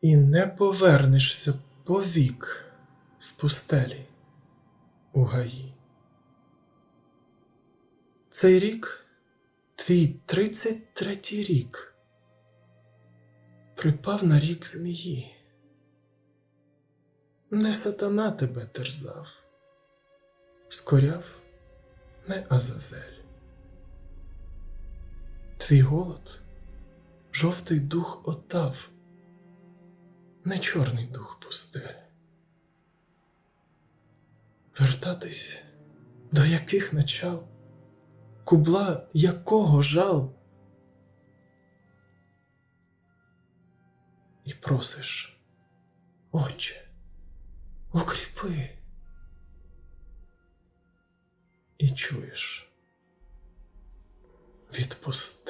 і не повернешся повік з пустелі у гаї. Цей рік твій тридцять третій рік припав на рік змії. Не сатана тебе терзав, скоряв не Азазель. Твій голод жовтий дух отав, не чорний дух пустель. Вертатись до яких начал, кубла якого жал, і просиш, Отче, укріпи, і чуєш, відпусти.